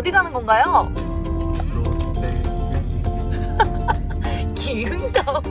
어디 가는 건가요? 네, 네. 롯데 기흥역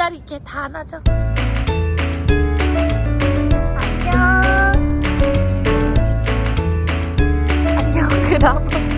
기다릴게 다 안아줘 안녕. 안녕 그럼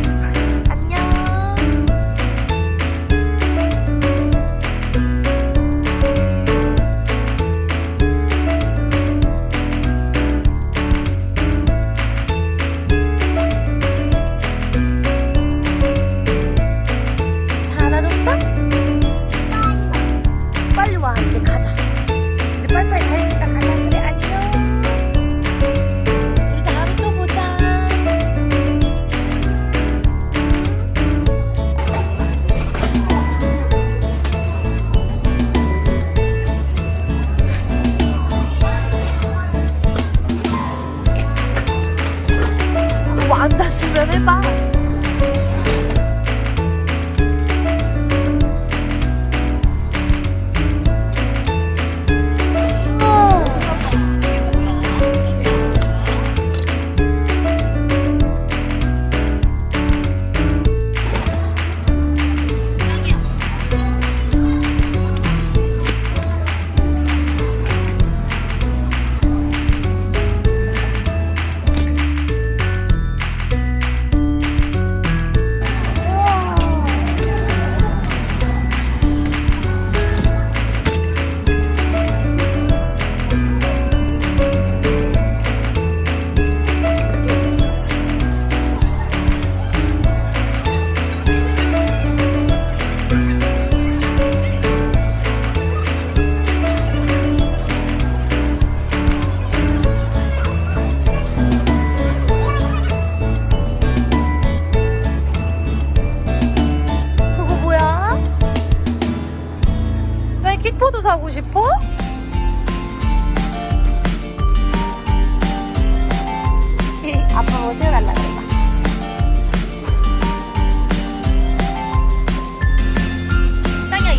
de paz.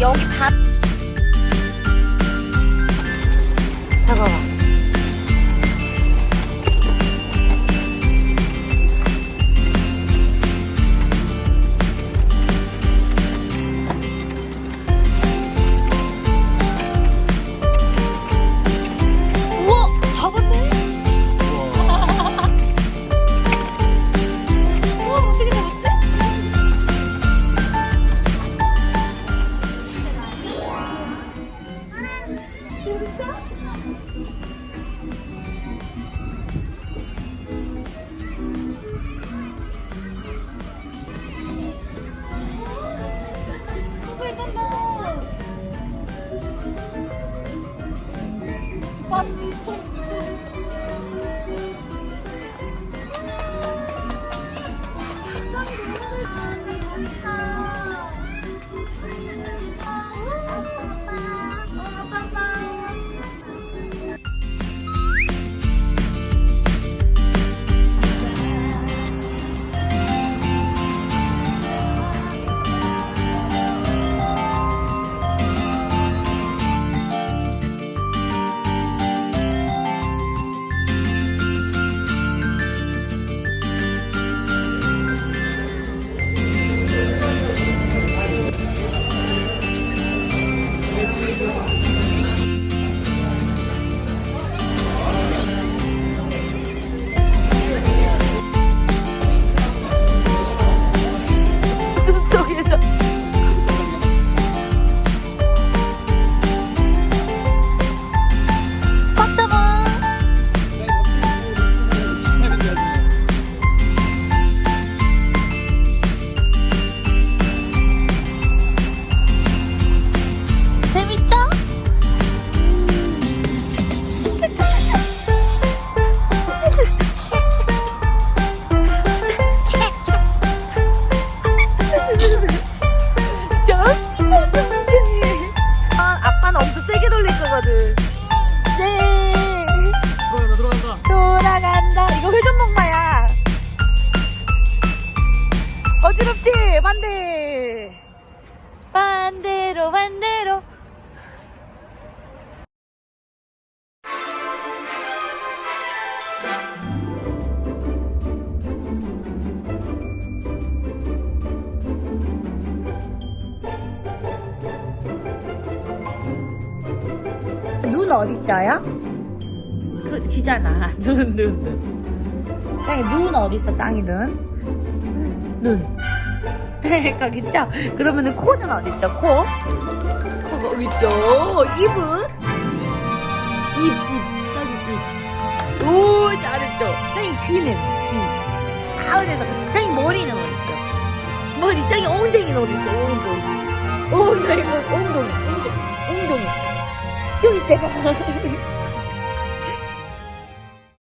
여기 밥. 차가워. 빨간 목마야 어지럽지? 반대 반대로 반대로 눈 어디 있어요? 그, 귀잖아 눈 눈, 눈. 짱이 눈 어딨어, 짱이 눈? 눈. 거기 있죠? 그러면은 코는 어딨죠, 코? 코가 여기 있죠? 입은? 입, 입. 짱이 입. 오, 잘했죠? 짱이 귀는? 귀. 아우, 됐어. 짱이 머리는 어딨죠? 머리, 짱이 엉덩이는 어딨어, 엉덩이. 오, 나 이거 엉덩이, 엉덩이, 엉덩이. 여기 있잖아.